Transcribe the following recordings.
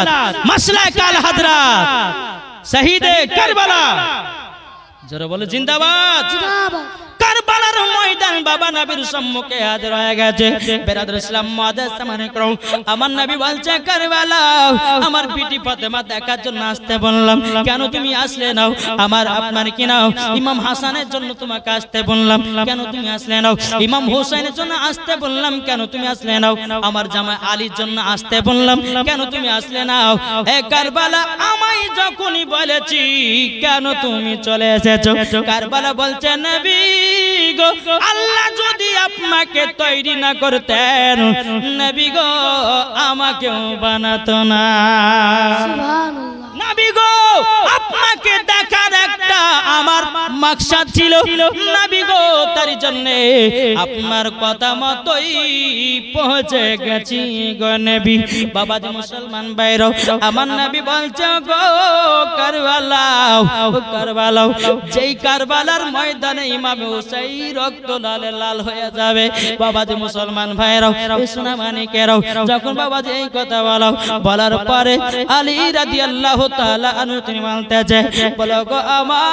হালাত মাসলা কাল হাদরাত শহীদে কারবালা। জোরে বলে জিন্দাবাদ। কারবালার ময়দান বাবা নবীর সম্মুখে হাজির হয়ে গেছে। বেরাদুল ইসলাম মুআদ্দাস সামানে করো, আমার নবী বলছে, কারবালা, আমার বিটি ফাতেমা দেখার জন্য আসতে বললাম। কেন তুমি আসলে নাও? আমার আপনার কি নাও? ইমাম হাসানের জন্য তোমাকে আসতে বললাম। কেন তুমি আসলে নাও? ইমাম হোসেনের জন্য আসতে বললাম। কেন তুমি আসলে নাও? আমার জামাই আলীর জন্য আসতে বললাম। কেন তুমি আসলে নাও? এ কারবালা, আমায় যখনই বলেছি, কেন তুমি চলে এসেছ? কারবালা বলছে, নবী গো আল্লাহ যদি আপনাকে তৈরি না করতেন নবী গো আমাকেও বানাতো না। নবী গো আপনাকে দেখার একটা আমার মাকসাদ ছিল নবী গো তার জন্য আপনার কথা মতোই পৌঁছে গেছি গো নবী। বাবা মুসলমান বাইর আমার নবী বলছে গো কারবালাও কারবালাও যেই কারবালার ময়দানে ইমামে হুসাই রক্ত লালে লাল হয়ে যাবে। বাবা যে মুসলমান ভাইরাও সোনা মানিকেরাও যখন বাবা যে এই কথা বলো বলার পরে আলী রাদিয়াল্লাহু তাআলা আনহু তিনি বলো গো আমার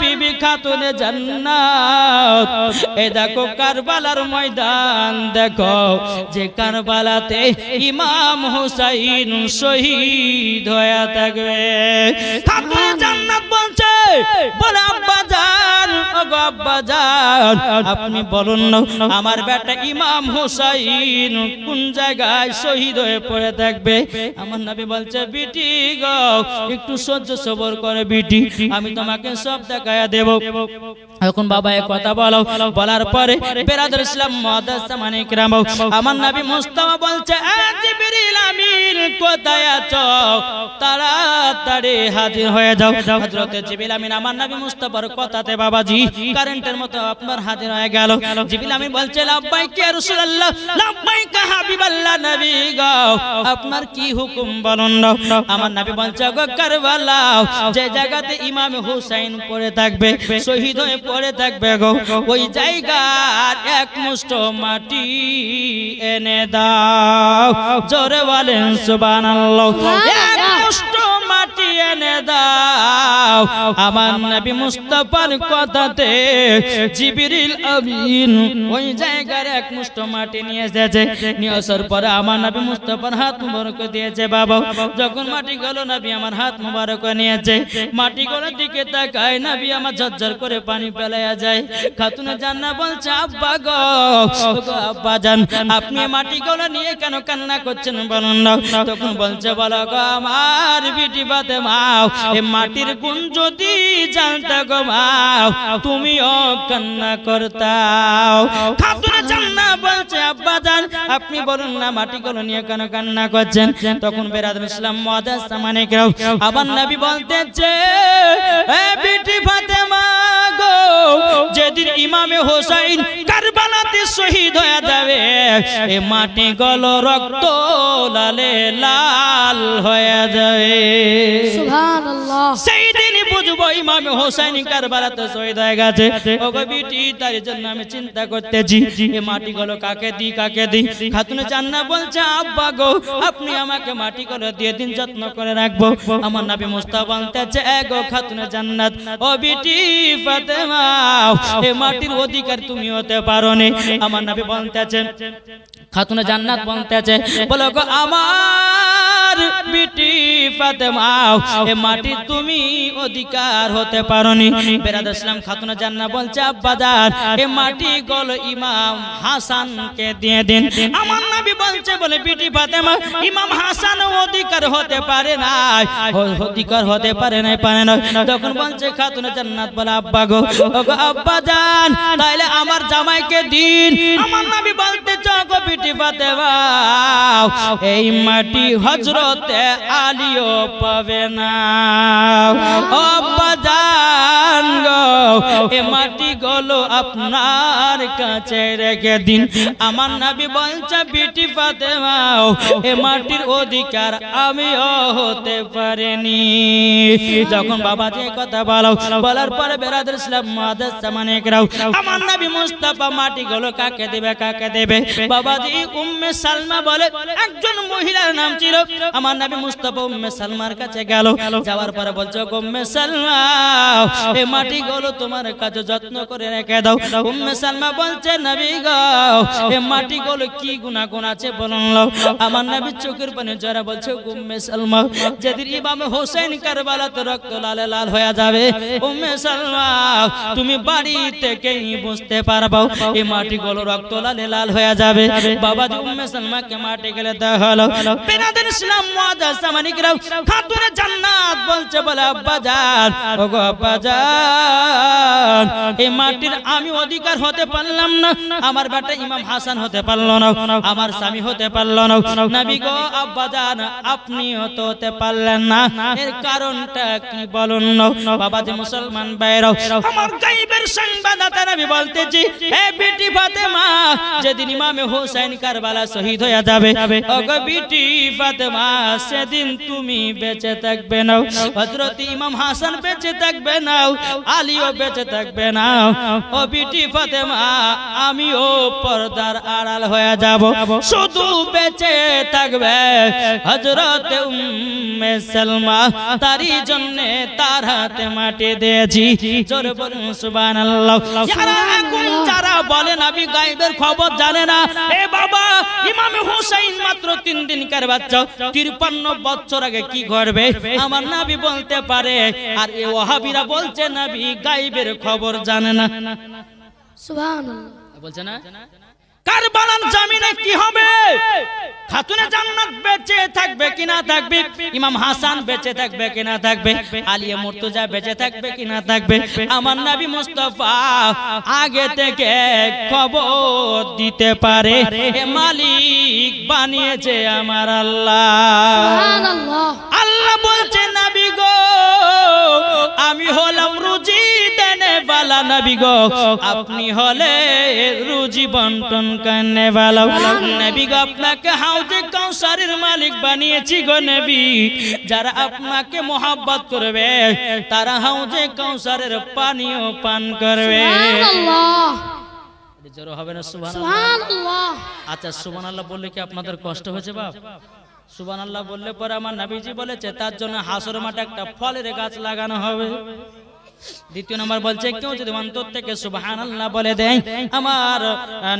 বিবি খাতুনে জান্নাত। এ দেখো কারবালার ময়দান, দেখো যে কারবালাতে ইমাম হুসাইন শহীদ হয়ে থাকবে। খাতুনে জান্নাত বলে আব্বা জান ওগো আব্বা জান আপনি বলুন না, আমার বেটা ইমাম হুসাইন কোন জায়গায় শহীদ হয়ে পড়ে থাকবে? আমার নবী বলছে, বিটি গো, একটু সহ্য সবর করে বিটি, আমি তোমাকে সব দেখায়া দেব। এখন বাবা এক কথা বলো। বলার পরে বেরাদুল ইসলাম মুআদ্দাস মানে কিরাম আমার নবী মুস্তাফা বলছে জিবরিল আমিন, কোথায় আছো? তাড়াতাড়ি হাজির হয়ে যাও। হযরতে জিবরিল আমার নবী মুস্তাফার কথাতে বাবাজি কারেন্টের মতো আপনার হাজির গেল। আমিন বলছে রাসূলুল্লাহ হাবিবাল্লাহ নবী গো, আপনার কি হুকুম বলুন আমার নবী বলছে, গো কারবালা, যে জায়গাতে ইমাম হুসাইন পড়ে থাকবে, শহীদ হয়ে পড়ে থাকবে গো, ওই জায়গার এক মুষ্ট মাটি এনে দাও। জোরে বলেন সুবহানাল্লাহ। দাও। আমার নবী মুস্তাফার কথাতে জিবরিল আমিন ওই জায়গার এক মুষ্ট মাটি নিয়ে এসেছে। নিয়ে আসার পরে আমার নবী মুস্তাফার হাত মুবারক দিয়েছে, বাবা। যখন মাটি গেল, নবী আমার হাত মুবারক নিয়েছে। মাটি গলার দিকে তাকায়, নবী আমার ঝরঝর করে পানি ফেলাইয়া যায়। খাতুনে জান্না বলছে, আব্বা গো আব্বা জান, আপনি মাটি গলা নিয়ে কেন কান্না করছেন বলুন না? তখন বলছে, বলো গো, আমার বিটি বাতে মাও মাটির গুণ যদি জানতে গো মাও তুমিও কান্না করতাও। খাতুনে জান্না বলছে, আব্বা জান, আপনি বলুন না মাটি নিয়ে কেন কান্না করছেন? তখন বেরাদুল ইসলাম সামানে কেউ আবার এ বিটি ফাতেমা গো, যেদিন ইমামে হোসাইন কারবালাতে শহীদ হয়ে যাবে, এ মাটি গল রক্ত লালে লাল হয়ে যাবে। সুবহানাল্লাহ সেই দিনই বুঝব ইমাম হোসেন কারবালাতে শহীদ হয়ে গেছে। ও বিটি তার জন্য আমি চিন্তা করতেছি। এই মাটি কাকে দি কাকে দি খাতুনে জান্না বলছে আব্বা গো আপনি আমাকে মাটি দিয়ে দিন যত্ন করে রাখব। আমার নবী মুস্তাফা বলতেছে এ গো খাতুনে জান্নাত ও বিটি ফাতেমা এই মাটির অধিকার তুমি হতে পারো আমার নবী বলতেছে খাতুনে জান্নাত বলতেছে বলো গো, আমার বিটি ফাতেমা, এ মাটি তুমি অধিকার হতে পারোনি। বেরাদ ইসলাম খাতুনা জান্না বলছে আব্বাদার এ মাটি গল ইমাম হাসানকে দিয়ে দিন। আমার নবী বলছে, বলে, বিটি ফাতেমা, ইমাম হাসান অধিকার হতে পারে না অধিকার হতে পারে না পারে না তখন বলছে খাতুনা জান্নাত, বলে, আব্বা গো আব্বা জান তাইলে আমার জামাইকে দিন। আমার নবী বলতে গো বিটি ফাতেমা এই মাটি হজরতে আলিও পাবে না। ও এ মাটি গলো আপনার কাছে রেখে দিন। আমার নবী বলছে, বিটি ফাতেমা এ মাটির অধিকার আমিও হতে পারিনি। যখন বাবা যে কথা বলো, বলার পরে বেরাদুল ইসলাম মুআদ্দাস সামানে আমার নবী মুস্তাফা মাটি গলো কাকে দেবে কাকে দেবে? বাবাজি মাটি গুলো। কি গুনাহগান আছে বলুন আমার নবী চোখের পানি জরা বলছে "গো উম্মে সালমা, যেদিন ইমাম হোসেন কারবালাতে রক্ত লালে লাল হয়ে যাবে, উম্মে সালমা, তুমি বাড়ি থেকেই বুঝতে পারব এই মাটি গুলো রক্ত লালে লাল হয়ে যাবে। বাবাজি উম্মে সালমাকে মাটি গেলে হলো বেনাদের ইসলাম মুআদ্দাস সামানিকরাও খাতুনে জান্নাত বলছে বলে আব্বা জান ওগো আব্বা জান এই মাটির আমি অধিকার হতে পারলাম না আমার বেটা ইমাম হাসান হতে পারল না আমার স্বামী হতে পারল না নবী গো আব্বা জান আপনি হতে হতে পারলেন না এর কারণটা কি বলুন না? বাবাজি মুসলমান বাইরাও আমার গাইবের সংবাদদাতা নবী বলতেছি, হে বিটি ফাতেমা, যেদিন ইমামে হোসেন কারবালা শহীদ হয়ে যাবে। ওগো বিটি ফাতেমা সেদিন তুমি বেঁচে থাকবে না হযরত ইমাম হাসান বেঁচে থাকবে না আলীও বেঁচে থাকবে না ও বিটি ফাতেমা আমিও পর্দার আড়াল হয়ে যাব। শুধু বেঁচে থাকবে হযরত উম্মে সালমা তারই জন্য তার হাতে মাটি দিয়েছি। জোরে বলুন সুবহানাল্লাহ। যারা এখন যারা বলে নবী গায়েবের খবর জানে না এ বাবা ইমাম হুসাইন মাত্র তিন দিনকার বাচ্চা। তিরপান্ন বছর আগে কি করবে আমার নাবি বলতে পারে আর এ ওহাবিরা বলছে নাবি গাইবের খবর জানে না। সুবহানাল্লাহ। বলছে না? কারবালার জামিনে কি হবে? খাতুনে জান্নাত বেঁচে থাকবে কিনা থাকবে? ইমাম হাসান বেঁচে থাকবে কিনা থাকবে? আলিয়া মুর্তজা বেঁচে থাকবে কিনা থাকবে? আমার নবী মুস্তাফা আগে থেকে খবর দিতে পারে। এ মালিক বানিয়েছে আমার আল্লাহ। আল্লাহ বলছে নবী গো আমি হলাম রুজি বালা নবী গো আপনি হলে রুজি বন্টন করনে বালা। নবী গো আপনাকে হাউজে কাউসারের মালিক বানিয়েছি গো নবী। যারা আপনাকে মোহাব্বত করবে তারা হাউজে কাউসারের পানিও পান করবে। সুবহানাল্লাহ। জোর হবে না সুবহানাল্লাহ? সুবহানাল্লাহ। আচ্ছা সুবান আল্লাহ বললে কি আপনাদের কষ্ট হয়েছে বাপ? সুবান আল্লাহ বললে পরে আমার নাবিজি বলেছে তার জন্য হাসর মাঠে একটা ফলের গাছ লাগানো হবে। দ্বিতীয় নম্বর বলছে, কেউ যদি অন্তর থেকে সুবাহান আল্লাহ বলে দেয়, আমার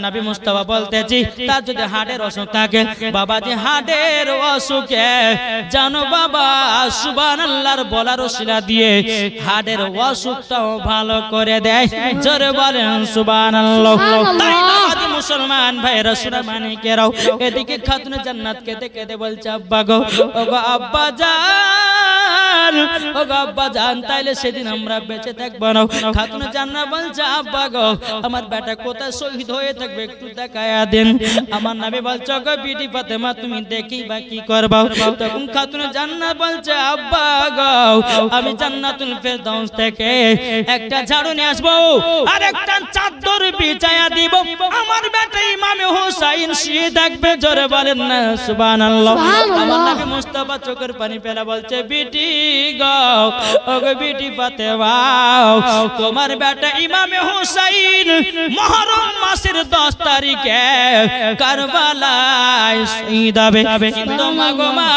নবী মুস্তাফা বলতেছি, তার যদি হার্টের অসুখ থাকে, বাবাজি হার্টের অসুখে, জানো বাবা সুবান আল্লাহর বলার শিলা দিয়ে হার্টের অসুখটাও ভালো করে দেয়। জোরে বলেন সুবান মুসলমান ভাইরা সুরা মানিকেরাও এদিকে খাতুন জান্নাত কেঁদে কেঁদে বলছে, আব্বা গো আব্বা গো আব্বা জান তাইলে সেদিন আমরা বেঁচে থাকব না। খাতুনে জান্নাত বলছে আব্বা গো আমার বেটা কোথায় শহীদ হয়ে থাকবে একটু দেখায়া দেন। আমার নামে বলছে গো বিটি ফাতেমা তুমি দেখি বা কি করবা? তখন খাতুনে বলছে আব্বা গো আমি জান্নাতুল ফেরদাউস থেকে একটা ঝাড়ু নিয়ে আসব। আর একটা চাদর বিছায়া দিব। আমার বেটা ইমামে হুসাইন শুয়ে থাকবে জোরে বলেন না সুবহানাল্লাহ। আমার নবী মুস্তাফা চোখের পানি ফেলা বলছে বিটি তোমার বেটা ইমামে হুসাইন মুহররম মাসের 10 তারিখে কারবালায় শহীদ হবে। কিন্তু মা গো মা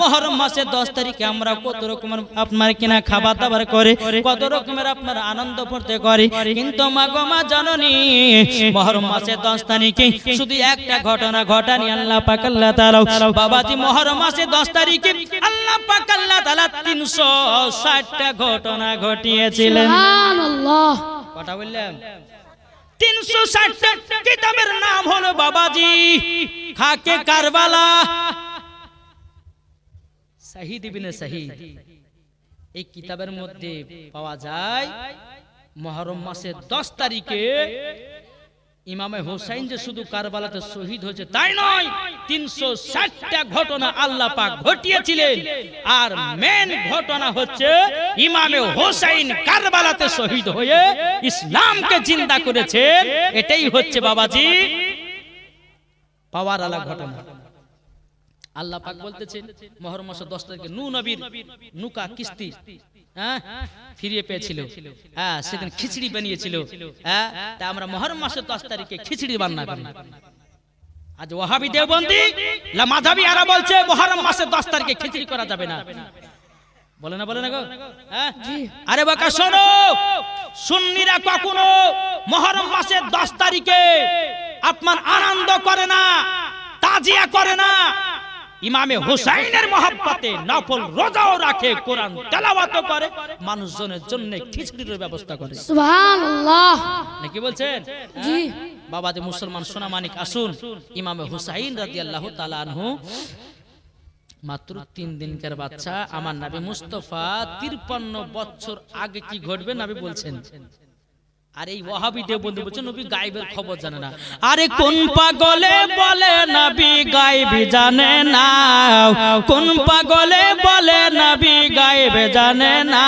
মুহররম মাসের 10 তারিখে আমরা কত রকমের আপনার কিনা খাবার দাবার করে, কত রকমের আপনার আনন্দ ফুর্তি করি। কিন্তু মা গো মা, জননী, মহরম মাসের 10 তারিখে শুধু একটা ঘটনা ঘটানি আল্লাহ পাক আল্লাহ তাআলা। বাবাজি, মহরম মাসের 10 তারিখে আল্লাহ পাক আল্লাহ তাআলা 360 টা ঘটনা ঘটিয়েছিলেন। কথা বললাম তিনশো ষাটটা কিতাবের নাম হলো বাবাজি খাকে কারবালা। শাহিদ ইবনে শাহিদ। এই কিতাবের মধ্যে পাওয়া যায় মহরম মাসের দশ তারিখে ইমামে হোসাইন যে শুধু কারবালাতে শহীদ হয়েছে তাই নয় তিনশো ষাটটা ঘটনা আল্লাহ পাক ঘটিয়েছিলেন। আর মেন ঘটনা হচ্ছে ইমামে হোসাইন কারবালাতে শহীদ হয়ে ইসলামকে জিন্দা করেছে। এটাই হচ্ছে বাবাজি পাওয়ার আলা ঘটনা। আল্লাহ পাক বলতেছেন মহরম মাসের দশ তারিখে নু নবীর নুকা কিস্তি। হ্যাঁ? ফিরিয়ে পেয়েছিল। হ্যাঁ সেদিন খিচড়ি বানিয়েছিল। হ্যাঁ তা আমরা মহরম মাসের দশ তারিখে খিচড়ি বান্না করি। আজ ওহাবি দেওবন্দি মাধাবি আরা বলছে মুহররম মাসের 10 তারিখে খিচড়ি করা যাবে না। বলে না বলে না গো? হ্যাঁ? আরে বাকা শোনো! সুন্নিরা কখনো মুহররম মাসের 10 তারিখে আপনার আনন্দ করে না তাজিয়া করে না ইমামে হুসাইনের মহব্বতে নফল রোজাও রাখে কোরআন তেলাওয়াতও করে মানুষজনের জন্য খিচড়ির ব্যবস্থা করে। সুবহানাল্লাহ। নাকি বলছেন? জি। বাবা যে মুসলমান সোনা মানিক আসুন ইমামে হুসাইন রাদিয়াল্লাহু তাআলা আনহু মাত্র তিন দিনকার বাচ্চা। আমার নাবি মুস্তফা তিরপান্ন বছর আগে কি ঘটবে? নবী বলছেন। আর এই ওয়াহাবি দেববন্ধু বলছে নবী গায়েবের খবর জানে না। আরে কোন পাগলে বলে নবী গায়েব জানে না? কোন পাগলে বলে নবী গায়েব জানে না?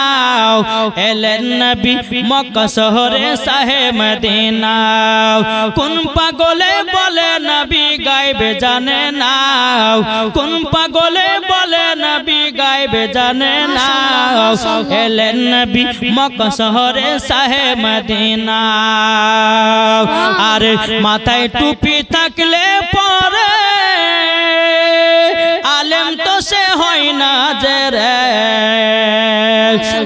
এলেন নবী মক্কা শহরে সাহে মদিনা। কোন পাগলে বলে নবী গায়েব জানে না? কোন পাগলে বলে নবী গায়েব জানে না? এলেন নবী মক্কা শহরে সাহে মদিনা। আরে মাথায় টুপি থাকলে পরে আলেম তো সে হয় না যে রে।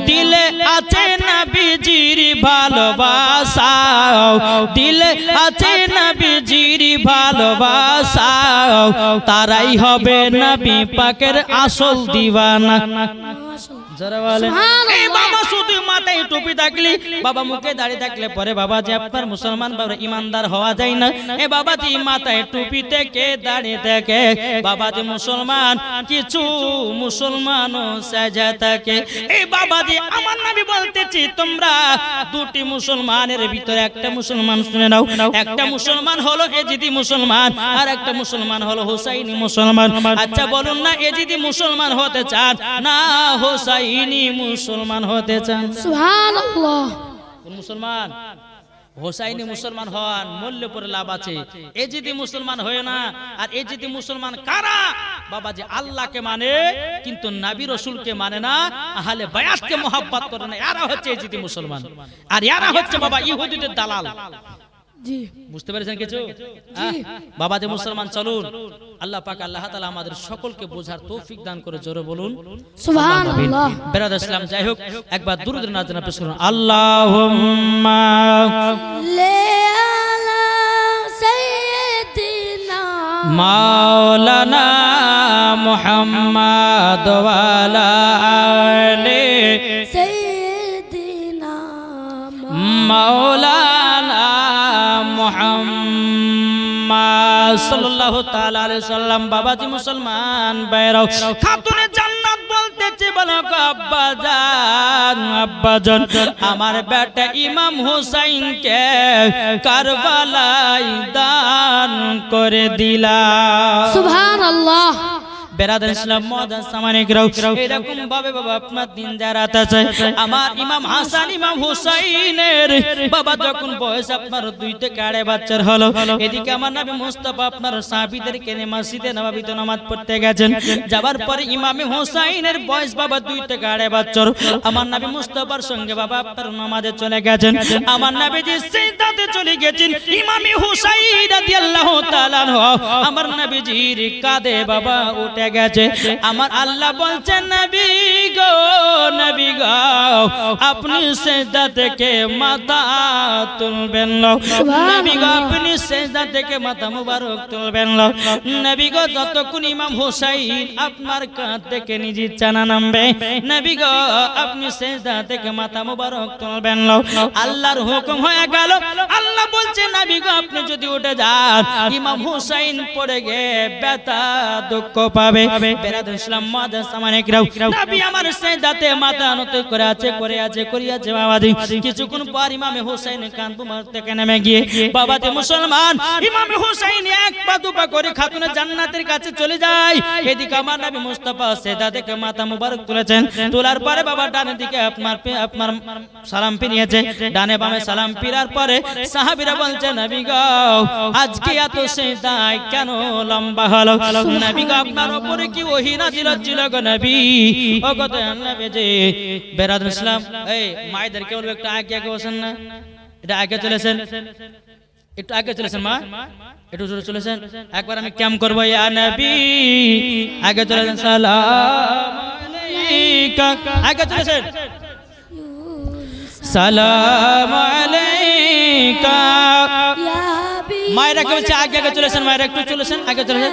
দিলে আছে নবীজির ভালোবাসা দিলে আছে নবীজির ভালোবাসা তারাই হবে নবী পাকের আসল দিওয়ানা। যারা বলে এই বাবা শুধু মাথায় টুপি থাকলে? বাবা মুখে দাঁড়িয়ে থাকলে পরে বাবা যে আপনার মুসলমান বাবা ইমানদার হওয়া যায় না। এ বাবা যে মাথায় টুপি থেকে দাঁড়িয়ে থাকে বাবা যে মুসলমান কিছু মুসলমানও সাজা থাকে। এই বাবা আমার নবী বলতেছি তোমরা দুটি মুসলমানের ভিতরে একটা মুসলমান শুনে নাও একটা মুসলমান হলো এজিদি মুসলমান আর একটা মুসলমান হলো হুসাইনি মুসলমান। আচ্ছা বলুন না এজিদি মুসলমান হতে চান না হোসাইনি মুসলমান হতে চান? সুবহানাল্লাহ। মুসলমান? হোসাইনি মুসলমান হন মূল্য পরে লাভ আছে। এ যদি মুসলমান হয় না, আর এ যদি মুসলমান কারা? বাবা যে আল্লাহকে মানে কিন্তু নাবি রসুলকে মানে না, আহলে বায়াতকে মোহাব্বত করে না। এরা হচ্ছে এ যদি মুসলমান। আর এরা হচ্ছে বাবা ইহুদিদের দালাল। জি। বুঝতে পেরেছেন কিছু? বাবা যে মুসলমান চলুন। আল্লাহ পাক আল্লাহ তাআলা আমাদের সকলকে বোঝার তৌফিক দান করে জোরে বলুন। সুবহানাল্লাহ। বেরাদ ইসলাম যাই হোক একবার দুরুদ না জানা পেশ করুন। আল্লাহুম্মা। লে আলা সাইয়্যিদিনা মাওলানা মুহাম্মদ ওয়ালা আলি সাইয়্যিদিনা মাওলানা বাবাজি মুসলমান খাতুনে জান্নাত আমার বেটা ইমাম হুসাইন কে কারবালাই দান করে দিলা আমার ইমাম হুসাইনের বয়স গেছেন। যাবার পরে ইমামে হুসাইনের বয়স বাবা দুই আড়াই বছর। আমার নবী মুস্তাফার সঙ্গে বাবা আপনার নামাজে চলে গেছেন। আমার নবী যে সিজদাতে চলে গেছেন, ইমামি হুসাইন আমার নবীজির কাঁধে বাবা উঠে গেছে। আমার আল্লাহ বলছেন নবী গো নবী গো আপনি সেজদা থেকে মাথা তুলবেন না। নবী গো আপনি সেজদা থেকে মাথা মুবারক তুলবেন নবী গো যতক্ষণ ইমাম হুসাইন আপনার কাঁধ থেকে নিজ ইচ্ছা না নামবে নবী গো আপনি সেজদা থেকে মাথা মুবারক তুলবেন আল্লাহর হুকুম হয়ে গেল। আল্লাহ বলছে নবী গো আপনি যদি উঠে যান ইমাম হুসাইন পড়ে গে ব্যথা দুঃখ পাবে। বেরাদুল ইসলাম মাদাস আমানিক রাও। নবী আমার সেজদাতে মাথা নত করে আছে করে আছে কিছুক্ষণ পর ইমামে থেকে নেমে গিয়ে বাবাতে মুসলমান ইমামে হুসাইন এক পা দুপা করে খাতুনে জান্নাতের কাছে চলে যায়। এদিকে আমার নবী মুস্তাফা সেজদা থেকে মাথা মুবারক তুলেছেন। তোলার পরে বাবা ডানের দিকে আপনার পে- আপনার সালাম ফিরিয়েছে। ডানে বামে সালাম ফিরার পরে সাহাবীরা বলছে নবী গো আজকে এত সেজদায় কেন লম্বা হলো? নবী গো আপনার উপরে কি ওহী নাজিল হচ্ছিল গো নবী? ও দয়াল নবী জি বেরাদুল ইসলাম এই মায়েদেরকে বলবে একটু আগে আগে বসেন না? এটা আগে চলেছেন একটু আগে চলেছেন মা? একটু জোরে চলেছেন একবার আমি ক্যাম্প করব ইয়া নবী। আগে চলেছেন সালাম আলাইকা। আগে চলেছেন সালাম আলাইকা। মায়ের আগে বলছে আগে আগে চলেছেন মায়ের একটু চলেছেন আগে চলেছেন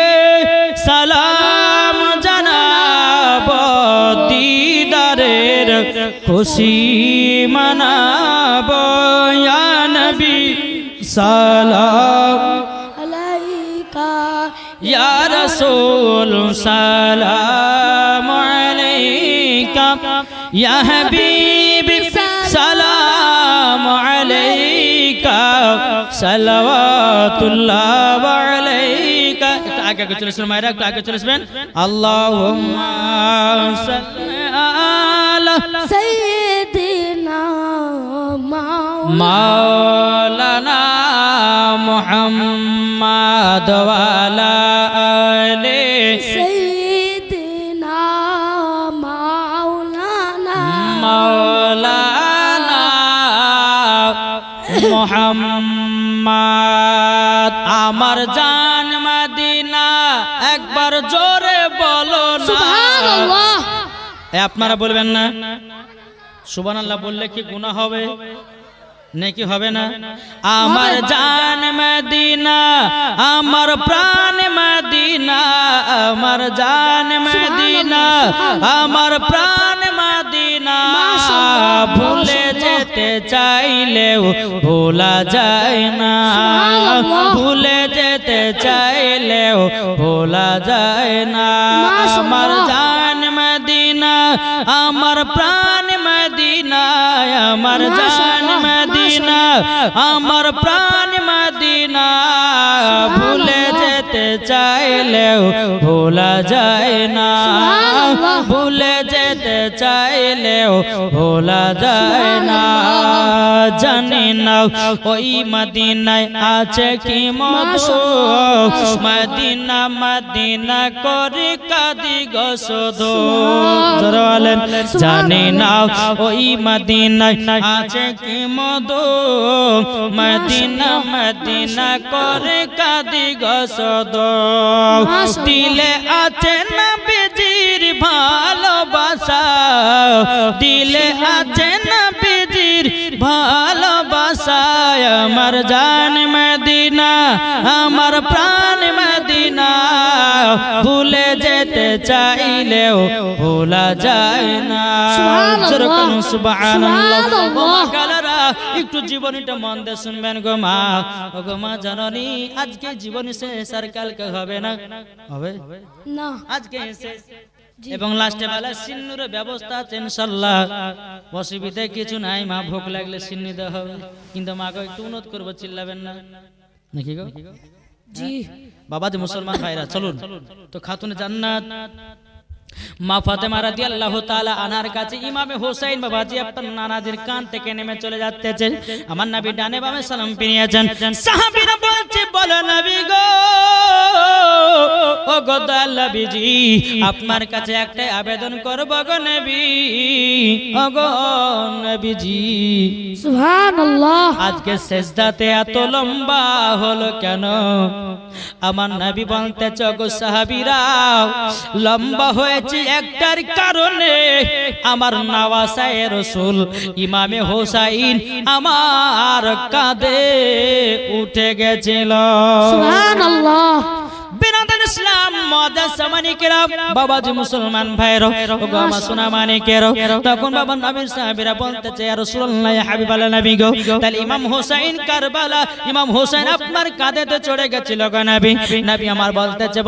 খুশি মানাব নবী সালাম। আলাইকা। রাসূল সালাম আলাইকা। হাবিবি সালাম আলাইকা। সালাওয়াতুল্লাহ আলাইকা। আগে আগে চলে আসবেন মায়েরা একটু আগে চলে আসবেন। আল্লাহুম্মা সাল্লি আলা সাইয়্যিদিনা মাওলানা মুহাম্মাদ ওয়ালা আলি সাইয়্যিদিনা মাওলানা মাওলানা মুহাম্মাদ। আমার জান মদিনা একবার জোরে বলো না। সুবহানাল্লাহ। এ আপনারা বলবেন না? সুবহানাল্লাহ বললে কি গুনাহ হবে? নাকি হবে না? আমার জান মদিনা আমার প্রাণ মদিনা আমার জান মদিনা আমার প্রাণ মদিনা। ভুলে যেতে চাইলেও ভোলা যায় না। ভুলে যেতে চাইলেও ভোলা যায় না। আমার জান মদিনা আমার প্রাণ মদিনা আমার জান মদিনা আমার প্রাণ মদিনা। ভুলে যেতে চাইলেও ভোলা যায় না। ভুলে যেতে চাইলেও ভোলা যায় না। জানি না ওই মদিনায় আছে কি মধু। মদিনা মদিনা করে কাদি গসদো জরওয়ালেন জানি না ওই মদিনায় আছে কি মধু। মদিনা মদিনা করে কাদি গসদো দিলে আছে না ভালোবাসা। দিলে আছে না বেজির ভালোবাসা। আমার জান মদিনা আমার প্রাণ মদিনা। ভুলে যেতে চাইলেও ভোলা যায় না। একটু জীবনীটা মন দিয়ে শুনবেন গো মা। ও গো মা জাননি আজকে জীবনী শেষ আর কালকে হবে না? হবে? না। আজকে শেষ। এবং লাস্টে বেলা সিন্নুর ব্যবস্থা আছে ইনশাল্লাহ। অসুবিধা কিছু নাই মা ভোগ লাগলে সিন্নি দেওয়া হবে। কিন্তু মাকে একটু উন্নত করব চিল্লাবেন না। নাকি গো। জি। বাবা যে মুসলমান ভাইরা চলুন। তো খাতুনে জান্নাত। মা ফাতেমা রাদিয়াল্লাহু তাআলা আনার কাছে ইমামে হোসেন বাবাজি আপনার নানাজির কান থেকে নেমে চলে যাচ্ছে। আমার নবী ডানে বামে সালাম ফিরিয়েছেন সাহাবীরা বলছে বলো নবী গো ও গো নবীজি আপনার কাছে একটা আবেদন করব গো নবী। ও গো নবীজি সুবহানাল্লাহ। আজকে শেষদাতে এত লম্বা হলো কেন? আমার নবী বলতে চগো সাহাবিরা লম্বা হয়েছে একটার কারণে। আমার নাওয়াসায় রসুল ইমামে হোসাইন আমার কাঁধে উঠে গেছিল। সুবহানাল্লাহ। বিনাদন ইসলাম মজাজ বাবাজি মুসলমান ভাইরো ও আমার সোনা মানিকেরো তখন বাবা নবীর সাহাবীরা বলতেছে ইয়া রাসূলুল্লাহ ইয়া হাবিবাল্লাহ নবী গো। তাহলে ইমাম হোসেন কারবালা ইমাম হোসেন আপনার কাঁধেতে চড়ে গেছিল গো নবী। নবী আমার বলতেছে